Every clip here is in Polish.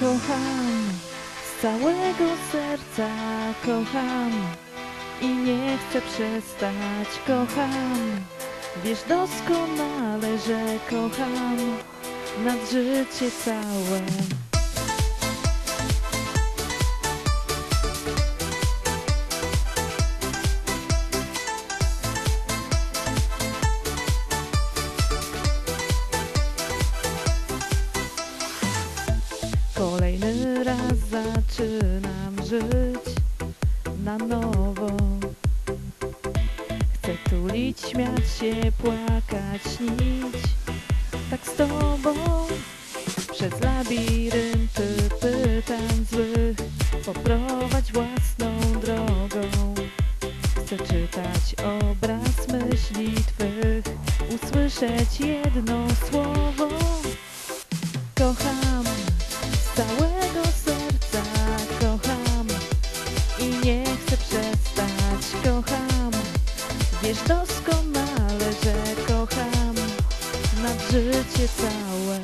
Kocham, z całego serca kocham i nie chcę przestać. Kocham, wiesz doskonale, że kocham nad życie całe. Zaczynam żyć na nowo. Chcę tulić, śmiać się, płakać, śnić. Tak z tobą przez labirynty pytań złych poprowadź własną drogą. Chcę czytać obraz myśli twych, usłyszeć jedno słowo. Wiesz doskonale, że kocham nad życie całe.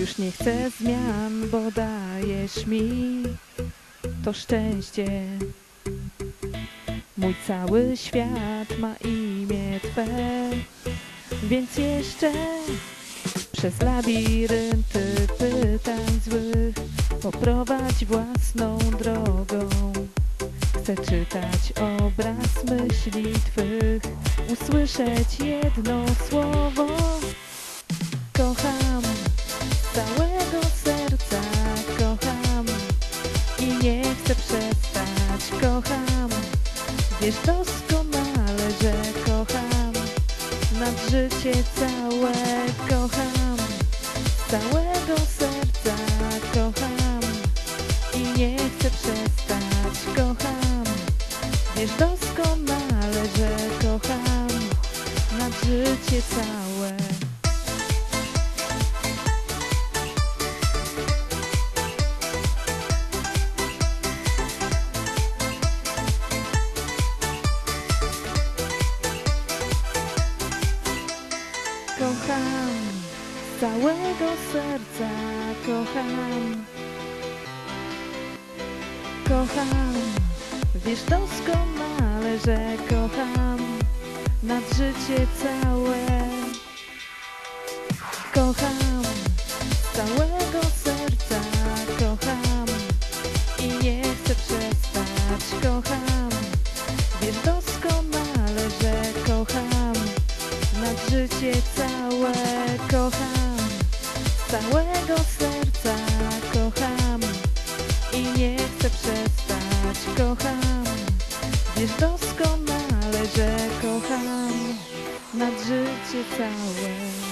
Już nie chcę zmian, bo dajesz mi to szczęście. Mój cały świat ma imię Twe, więc jeszcze przez labirynty pytań złych poprowadź własną drogą. Chcę czytać obraz myśli Twych, usłyszeć jedno słowo. Kocham całego serca kocham i nie chcę przestać. Kocham, wiesz doskonale, że kocham nad życie całe. Kocham całego serca kocham i nie chcę przestać. Kocham, wiesz doskonale, że kocham nad życie całe. Kocham, z całego serca kocham. Kocham, wiesz doskonale, że kocham nad życie całe. Kocham, całego serca kocham i nie chcę przestać. Kocham, wiesz doskonale, że kocham nad życie całe.